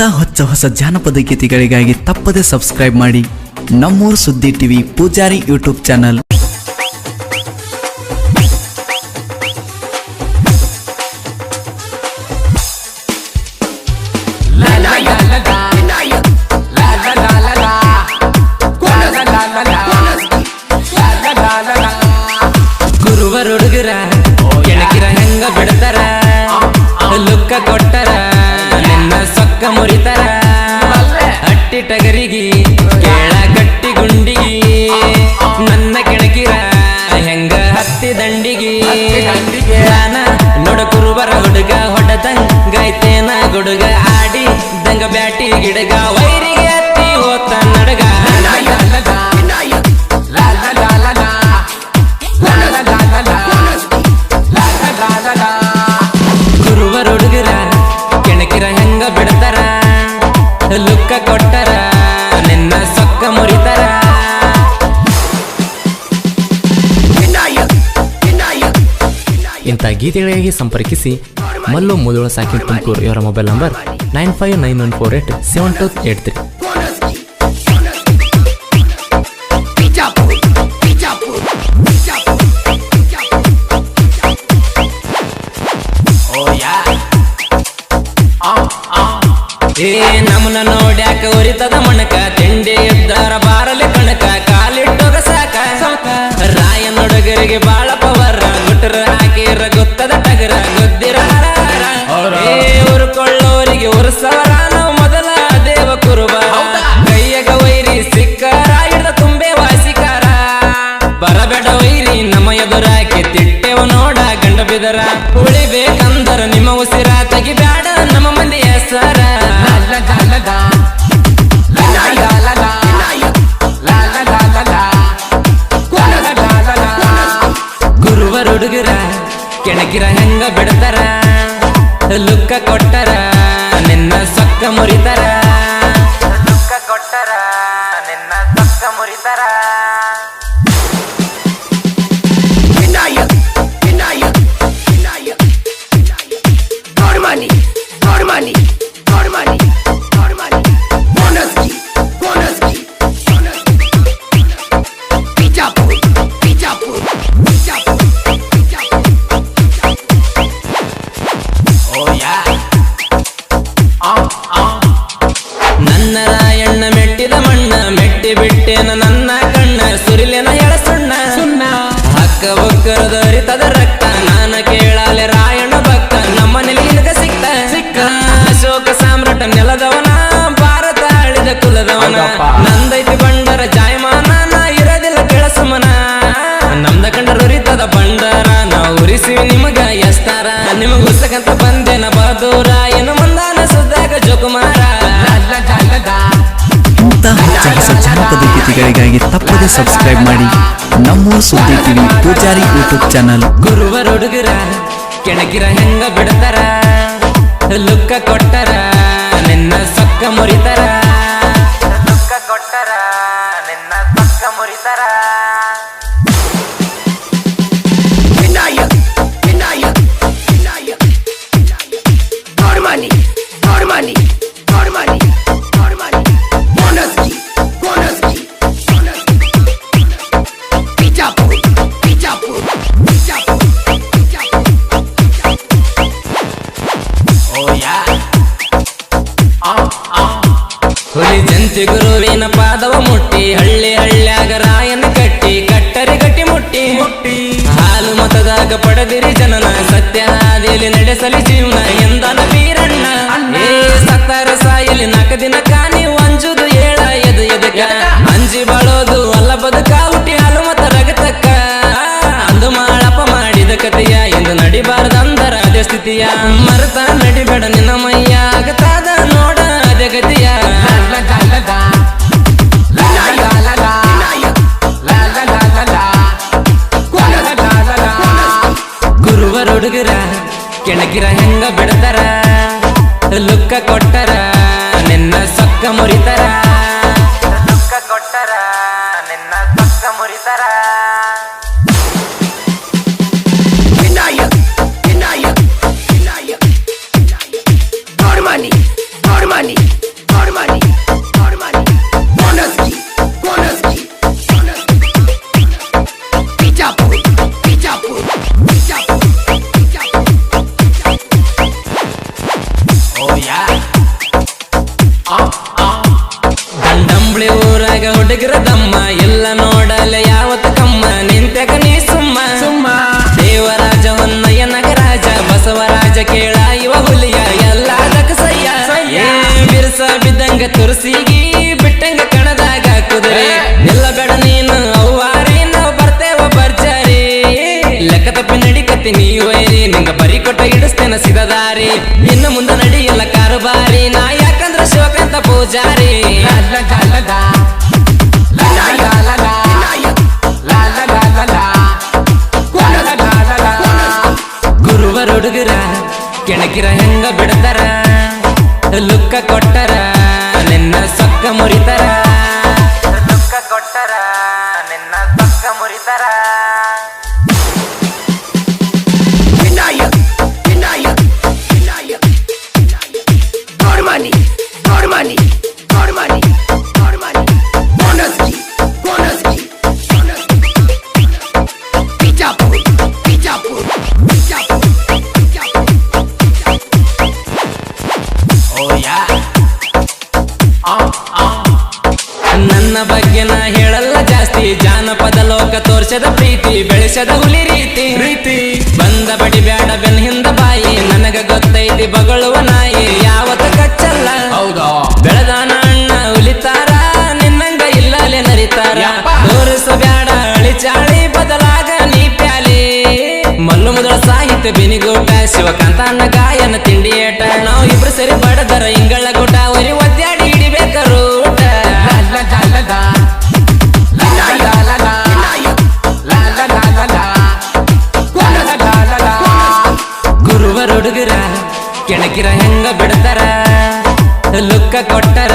ಇಂಥ ಹೊಚ್ಚ ಹೊಸ ಜಾನಪದ ಗೀತೆಗಳಿಗಾಗಿ ತಪ್ಪದೆ ಸಬ್ಸ್ಕ್ರೈಬ್ ಮಾಡಿ. Nammuru Suddi TV Poojari YouTube channel. ಸೊಕ್ಕ ಮುರಿತಾರ. ಹಟ್ಟಿ ಟಗರಿಗಿ ಕೇಳ ಕಟ್ಟಿ ಗುಂಡಿಗಿ ನನ್ನ ಕೆಣಕಿರ, ಹೆಂಗ ಹತ್ತಿ ದಂಡಿಗಿ. ನಾನ ನೋಡ ಕುರುಬರ ಹುಡುಗ ಹೊಡೆದಂಗೈತೇನ ಗುಡುಗ ಆಡಿ, ದಂಗ ಬ್ಯಾಟಿ ಗಿಡಗ ವೈರಿಗೆ ಇಂಥ ಗೀತೆಗಳಿಗಾಗಿ ಸಂಪರ್ಕಿಸಿ ಮಲ್ಲು ಮುದುಳ ಸಾಕಿನ್ ತುಮಕೂರು ಇವರ mobile number nine five nine one four eight seven two eight three. ಏ, ನಮ್ಮನ್ನ ನೋಡ್ಯಾಕ ಉರಿತದ ಮಣಕ, ತಿಂಡಿ ಇದ್ದಾರ ಗೊತ್ತದ ಟಗರ ಗೊದ್ದಿರ ಏ ಉರ್ಕೊಳ್ಳೋರಿಗೆ ಉರ್ಸವರ ನಾವು ಮೊದಲ ದೇವ ಕುರುಬ. ಕೈಯಗ ವೈರಿ ಸಿಕ್ಕಾರ ಹಿಡ್ದ ತುಂಬೆ ವಾಸಿಕಾರ. ಬರಬೇಡ ವೈರಿ ನಮ್ಮ ಎದುರಾಕಿ ತಿಟ್ಟೆವ ನೋಡ ಗಂಡ ಬಿದರ. ಉಳಿಬೇಕಂದರ ನಿಮ್ಮ ಉಸಿರ ತೆಗಿಬ್ಯಾಡ ನಮ್ಮ ಮಂದಿ ಹೆಸರ ಗುರುವರ ಹುಡುಗರ ಕೆಣಕಿರ ಹೆಂಗ ಬಿಡ್ತಾರ? ಲುಕ್ಕ ಕೊಟ್ಟರ? ನಿನ್ನ ಸೊಕ್ಕ ಮುರಿತಾರ? ಲುಕ್ಕ ಕೊಟ್ಟರ? ಸುರಿಲೆನ ಹೇಳ ಸುಣ್ಣ. ಸುಣ್ಣ. ಹಕ್ಕ ಬಕ್ಕರದ ಅರಿತದ ರಕ್ತ. ನಾನ ಕೇಳಾಲೆ ರಾಯಣ್ಣ ಭಕ್ತ. ನಮ್ಮ ನಿನಗ ಸಿಕ್ತ. ಸಿಕ್ಕ. ಅಶೋಕ ಸಾಮ್ರಾಟ ನೆಲದವನ. ಭಾರತ ಆಳಿದ ಕುಲದವನ. ಹೊಸ ಜಾನಪದ ಗೀತೆಗಳಿಗಾಗಿ ತಪ್ಪದೆ ಸಬ್ಸ್ಕ್ರೈಬ್ ಮಾಡಿ. ನಮ್ಮ ಸುದ್ದಿ ಟಿವಿ ಪೂಜಾರಿ ಯೂಟ್ಯೂಬ್ ಚಾನಲ್ ಗುರುವರ ಹುಡುಗರ, ಕೆಣಕಿರ ಹೆಂಗ ಬಿಡ್ತಾರ? ಲುಕ್ಕ ಕೊಟ್ಟರ? ನಿನ್ನ ಸಕ್ಕ ಮುರಿತಾರ? ಹುಲಿ ಜಂತಿ ಗುರುವಿನ ಪಾದವ ಮುಟ್ಟಿ ಹಳ್ಳಿ ಹಳ್ಳ್ಯಾಗ ರಾಯನ ಕಟ್ಟಿ ಕಟ್ಟರಿ ಗಟ್ಟಿ ಮುಟ್ಟಿ. ಮುಟ್ಟಿ. ಹಾಲು ಮತದಾಗ ಪಡೆದಿರಿ ಜನನ ಸತ್ಯ ಹಾದಿಯಲ್ಲಿ ನಡೆಸಲಿ ಜೀವನ ಎಂದನ ವೀರಣ್ಣ. ಏ ಸತ್ತಾರ ಸಾಯಲಿ ನಾಲ್ಕು ದಿನ ಕಾನಿ ಅಂಜುದು ಏಳ ಎದು ಎದಕ. ಅಂಜಿ ಬಾಳೋದು ಅಲ್ಲ ಬದುಕ ಹುಟ್ಟಿ ಹಾಲು ಮತ ರಗತಕ್ಕ. ಅಂದು ಮಾಡಪ್ಪ ಮಾಡಿದ ಕತೆಯ ಎಂದು ನಡಿಬಾರ್ದಂದರ ಅದೇ ಸ್ಥಿತಿಯ. ಮರತ ನಡಿಬೇಡ ನಿನ್ನ ಕೊಟ್ಟರ ನಿನ್ನ ಸೊಕ್ಕ ಮುರಿತಾರ? ಊರಾಗ ಹುಡುಗರ ದಮ್ಮ ಎಲ್ಲ ನೋಡಲೆ ಯಾವತ್ತ ಕಮ್ಮ ನಿಂತಾಗ ನೀ ಸುಮ್ಮ. ಸುಮ್ಮ. ದೇವರಾಜ ಹೊನ್ನಯ್ಯ ನಗರಾಜ ಬಸವರಾಜ ಕೇಳ ಇವ ಹುಲಿಯ ಎಲ್ಲ ಸಯ್ಯ. ಬಿರ್ಸ ಬಿದ್ದಂಗ ತುರ್ಸಿಗಿ ಬಿಟ್ಟಂಗ ಕಣದಾಗ ಕುದುರೆ. ಬೇಡ ನೀನು ಅವ್ವಾರಿ ನಾವು ಬರ್ತೇವ ಬರ್ಜಾರಿ ಲೆಕ್ಕ ತಪ್ಪಿ ನಡಿಕತ್ತಿ ನೀವೇ ವೈರಿ ನಿಂಗ ಬರಿ ಕೊಟ್ಟ ಇಡಿಸ್ತೇನ ಸಿಗದಾರಿ ಇನ್ನು ಮುಂದೆ ನಡಿಯಲ್ಲ ಕಾರುಬಾರಿ ನಾ ಯಾಕಂದ್ರ ಶಿವಕಾಂತ ಪೂಜಾರಿ. ಗುರುವರ ಹುಡುಗರ ಕೆಣಕಿರ ಹೆಂಗ ಬಿಡ್ತಾರ? ಲುಕ್ಕ ಕೊಟ್ಟರ? ನಿನ್ನ ಸೊಕ್ಕ ಮುರಿತಾರ? ಲೋಕ ತೋರ್ಸದ ಪ್ರೀತಿ ಬೆಳೆಸದ ಹುಲಿ ರೀತಿ. ರೀತಿ. ಬಂದ ಬಡಿ ಬ್ಯಾಡ ಬೆನ್ ಹಿಂದ ಬಾಯಿ ನನಗ ಗೊತ್ತೈತಿ ಬಗಳುವ ನಾಯಿ ಯಾವತ್ತ ಕಚ್ಚಲ್ಲ. ಹೌದಾ? ಬೆಳೆದಾನ ಅಣ್ಣ ಉಲಿತಾರ ನಿನ್ನಂಗ ಇಲ್ಲಲೆ ನರಿತಾರ. ತೋರಿಸ ಬ್ಯಾಡ ಅಳಿ ಚಾಳಿ ಬದಲಾಗ ನೀ ಪ್ಯಾಲಿ. ಮಲ್ಲು ಮೊದಲ ಸಾಹಿತ್ಯ ಬಿನಿಗೂಟ ಶಿವಕಾಂತ ಕೆಣಕಿರ ಹೆಂಗ ಬಿಡ್ತಾರ? ಲುಕ್ಕ ಕೊಟ್ಟರ?